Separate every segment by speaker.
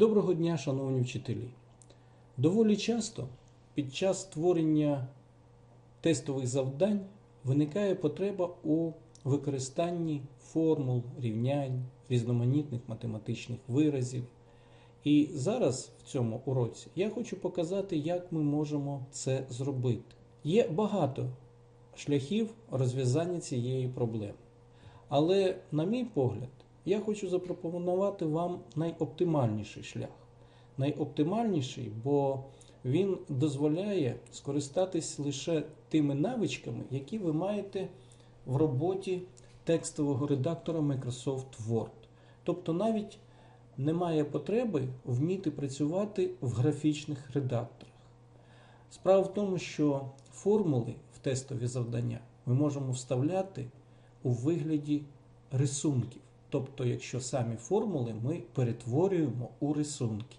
Speaker 1: Доброго дня, шановні вчителі. Доволі часто під час створення тестових завдань виникає потреба у використанні формул, рівнянь, різноманітних математичних виразів. І зараз в цьому уроці я хочу показати, як ми можемо це зробити. Є багато шляхів розв'язання цієї проблеми. Але, на мій погляд, я хочу запропонувати вам найоптимальніший шлях. Найоптимальніший, бо він дозволяє скористатись лише тими навичками, які ви маєте в роботі текстового редактора Microsoft Word. Тобто навіть немає потреби вміти працювати в графічних редакторах. Справа в тому, що формули в тестові завдання ми можемо вставляти у вигляді рисунків. Тобто, якщо самі формули ми перетворюємо у рисунки.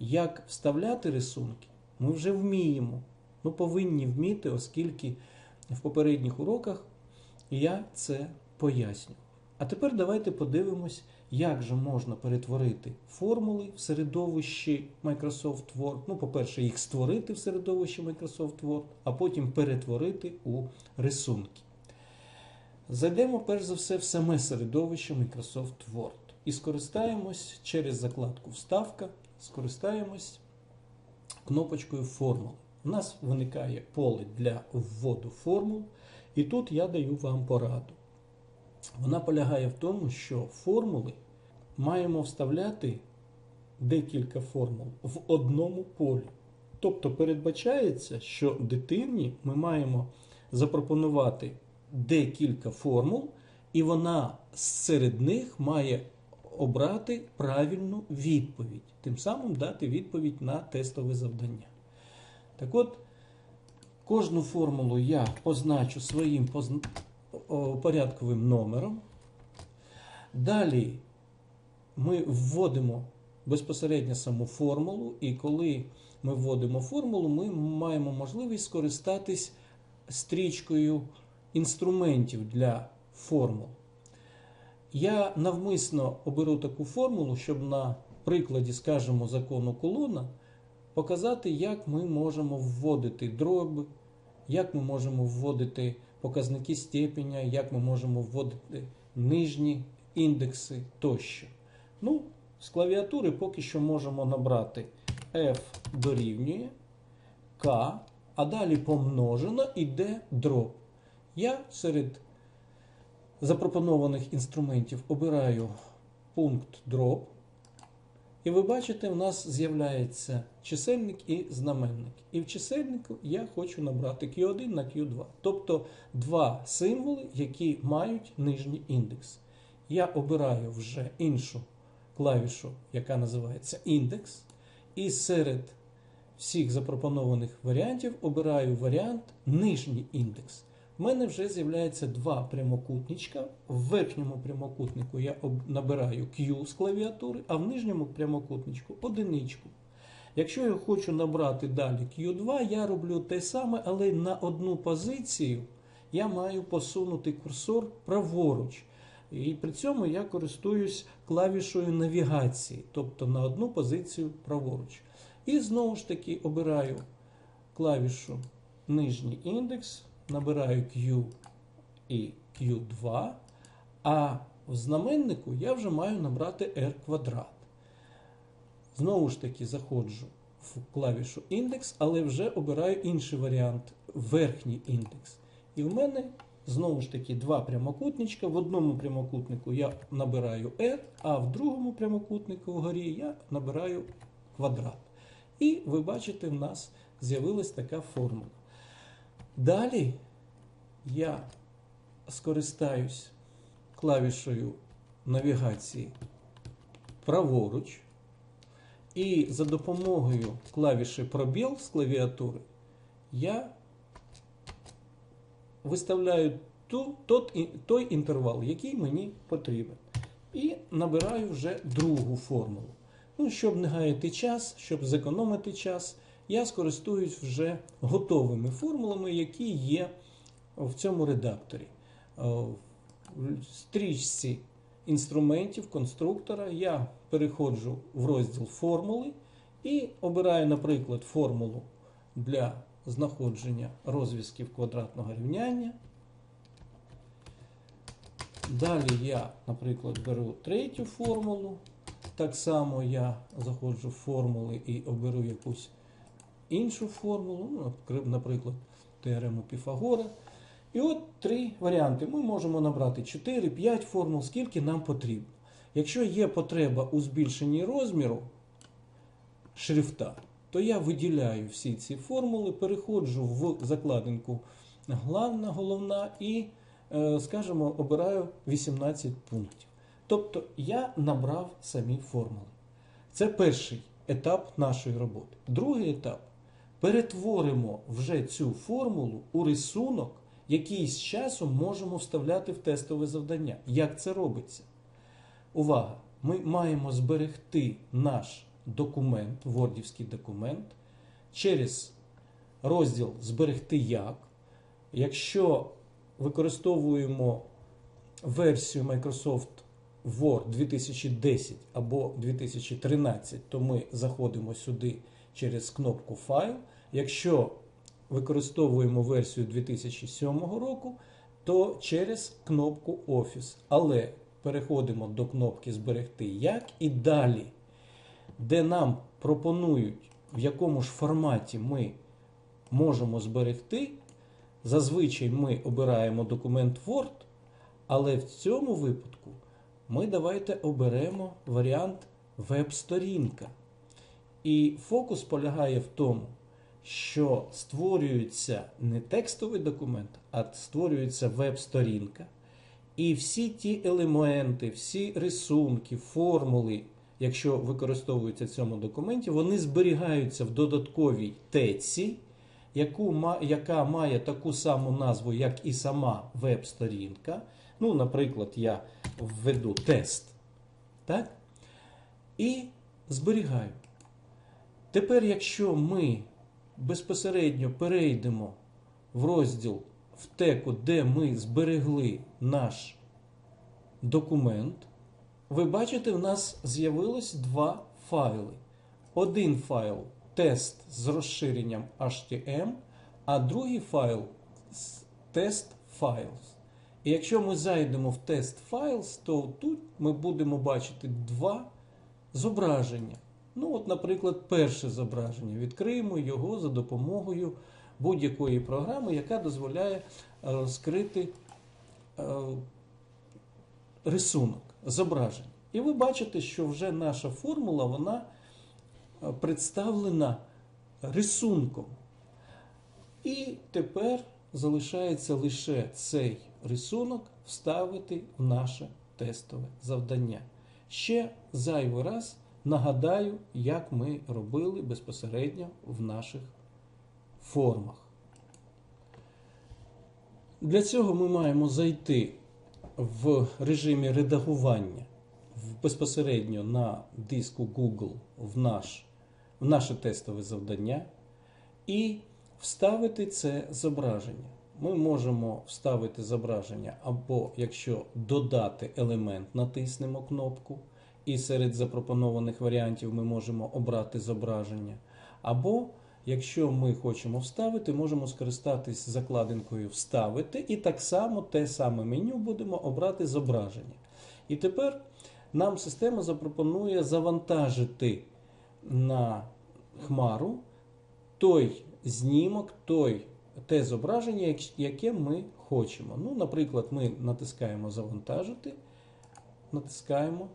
Speaker 1: Як вставляти рисунки, ми вже вміємо. Ну, повинні вміти, оскільки в попередніх уроках я це пояснював. А тепер давайте подивимось, як же можна перетворити формули в середовищі Microsoft Word. Ну, по-перше, їх створити в середовищі Microsoft Word, а потім перетворити у рисунки. Зайдемо перш за все в саме середовище Microsoft Word і скористаємось через закладку Вставка, скористаємось кнопочкою формули. У нас виникає поле для вводу формул, і тут я даю вам пораду. Вона полягає в тому, що формули маємо вставляти декілька формул в одному полі. Тобто передбачається, що дитині ми маємо запропонувати декілька формул, і вона серед них має обрати правильну відповідь, тим самим дати відповідь на тестове завдання. Так от, кожну формулу я позначу своїм порядковим номером. Далі ми вводимо безпосередньо саму формулу, і коли ми вводимо формулу, ми маємо можливість скористатись стрічкою інструментів для формул. Я навмисно оберу таку формулу, щоб на прикладі, скажімо, закону колона показати, як ми можемо вводити дроби, як ми можемо вводити показники степеня, як ми можемо вводити нижні індекси тощо. Ну, з клавіатури поки що можемо набрати F дорівнює K, а далі помножено іде дроб. Я серед запропонованих інструментів обираю пункт drop. І ви бачите, в нас з'являється чисельник і знаменник. І в чисельнику я хочу набрати Q1 на Q2. Тобто два символи, які мають нижній індекс. Я обираю вже іншу клавішу, яка називається індекс. І серед всіх запропонованих варіантів обираю варіант нижній індекс. В мене вже з'являється два прямокутничка. В верхньому прямокутнику я набираю Q з клавіатури, а в нижньому прямокутничку одиничку. Якщо я хочу набрати далі Q2, я роблю те саме, але на одну позицію я маю посунути курсор праворуч. І при цьому я користуюсь клавішою навігації, тобто на одну позицію праворуч. І знову ж таки обираю клавішу нижній індекс набираю Q і Q2, а в знаменнику я вже маю набрати R квадрат. Знову ж таки, заходжу в клавішу індекс, але вже обираю інший варіант верхній індекс. І в мене знову ж таки два прямокутничка. В одному прямокутнику я набираю R, а в другому прямокутнику вгорі я набираю квадрат. І ви бачите, в нас з'явилась така формула. Далі я скористаюсь клавішою навігації праворуч. І за допомогою клавіші пробіл з клавіатури я виставляю ту, тот, той інтервал, який мені потрібен. І набираю вже другу формулу. Ну, Щоб не гаяти час, щоб зекономити час, я скористуюсь вже готовими формулами, які є в цьому редакторі. В стрічці інструментів конструктора я переходжу в розділ формули і обираю, наприклад, формулу для знаходження розв'язків квадратного рівняння. Далі я, наприклад, беру третю формулу. Так само я заходжу в формули і оберу якусь іншу формулу, ну, наприклад, теорему Піфагора. І от три варіанти. Ми можемо набрати 4-5 формул, скільки нам потрібно. Якщо є потреба у збільшенні розміру шрифта, то я виділяю всі ці формули, переходжу в закладинку главна, головна і, е, скажімо, обираю 18 пунктів. Тобто я набрав самі формули. Це перший етап нашої роботи. Другий етап перетворимо вже цю формулу у рисунок, який з часом можемо вставляти в тестове завдання. Як це робиться? Увага! Ми маємо зберегти наш документ, вордівський документ, через розділ Зберегти як. Якщо використовуємо версію Microsoft Word 2010 або 2013, то ми заходимо сюди через кнопку Файл. Якщо використовуємо версію 2007 року, то через кнопку Office. Але переходимо до кнопки Зберегти як і далі, де нам пропонують, в якому ж форматі ми можемо зберегти. Зазвичай ми обираємо документ Word, але в цьому випадку ми давайте оберемо варіант веб-сторінка. І фокус полягає в тому, що створюється не текстовий документ, а створюється веб-сторінка. І всі ті елементи, всі рисунки, формули, якщо використовуються в цьому документі, вони зберігаються в додатковій теці, яку, яка має таку саму назву, як і сама веб-сторінка. Ну, наприклад, я введу тест. Так? І зберігаю. Тепер, якщо ми безпосередньо перейдемо в розділ в теку, де ми зберегли наш документ, ви бачите, в нас з'явилось два файли. Один файл тест з розширенням HTML, а другий файл тест files. І якщо ми зайдемо в тест files, то тут ми будемо бачити два зображення. Ну, от, наприклад, перше зображення. Відкриємо його за допомогою будь-якої програми, яка дозволяє е, розкрити е, рисунок, зображення. І ви бачите, що вже наша формула вона е, представлена рисунком. І тепер залишається лише цей рисунок вставити в наше тестове завдання. Ще зайвий раз нагадаю, як ми робили безпосередньо в наших формах. Для цього ми маємо зайти в режимі редагування безпосередньо на диску Google в, наш, в наше тестове завдання і вставити це зображення. Ми можемо вставити зображення або якщо додати елемент, натиснемо кнопку, і серед запропонованих варіантів ми можемо обрати зображення. Або якщо ми хочемо вставити, можемо скористатись закладинкою Вставити, і так само те саме меню будемо обрати зображення. І тепер нам система запропонує завантажити на хмару той знімок, той, те зображення, яке ми хочемо. Ну, наприклад, ми натискаємо Завантажити, натискаємо,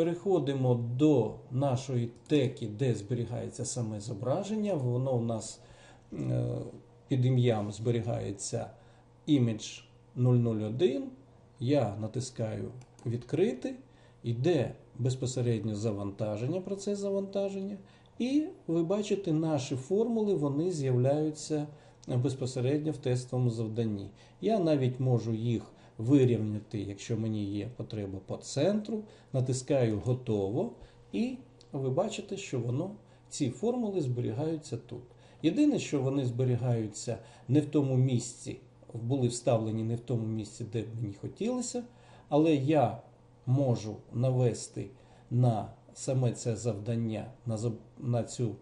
Speaker 1: переходимо до нашої теки, де зберігається саме зображення. Воно у нас е, під ім'ям зберігається image 001. Я натискаю Відкрити, йде безпосередньо завантаження, процес завантаження. І ви бачите, наші формули вони з'являються безпосередньо в тестовому завданні. Я навіть можу їх вирівняти, якщо мені є потреба по центру, натискаю готово, і ви бачите, що воно, ці формули зберігаються тут. Єдине, що вони зберігаються не в тому місці, були вставлені не в тому місці, де б мені хотілося, але я можу навести на саме це завдання, на, цю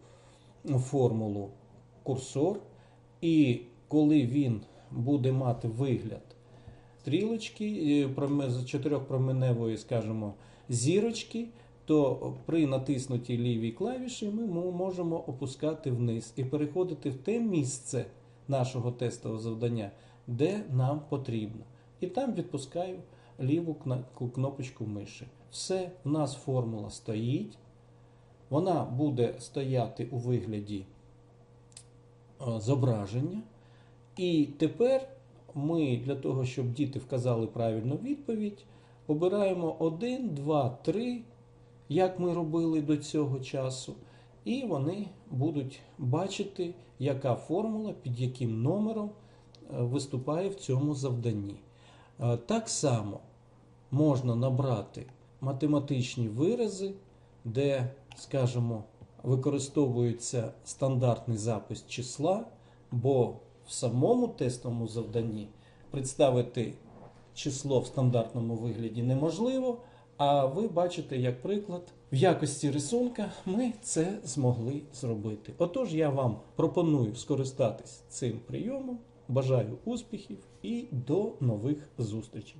Speaker 1: формулу курсор. І коли він буде мати вигляд стрілочки, е, з чотирьохпроменевої, скажімо, зірочки, то при натиснутій лівій клавіші ми можемо опускати вниз і переходити в те місце нашого тестового завдання, де нам потрібно. І там відпускаю ліву кнопочку миші. Все, в нас формула стоїть. Вона буде стояти у вигляді е, зображення. І тепер ми для того, щоб діти вказали правильну відповідь, обираємо 1, 2, 3, як ми робили до цього часу, і вони будуть бачити, яка формула під яким номером е, виступає в цьому завданні. Е, Так само можна набрати математичні вирази, де, скажімо, використовується стандартний запис числа, бо в самому тестовому завданні представити число в стандартному вигляді неможливо. А ви бачите, як приклад, в якості рисунка ми це змогли зробити. Отож, я вам пропоную скористатись цим прийомом. Бажаю успіхів і до нових зустрічей!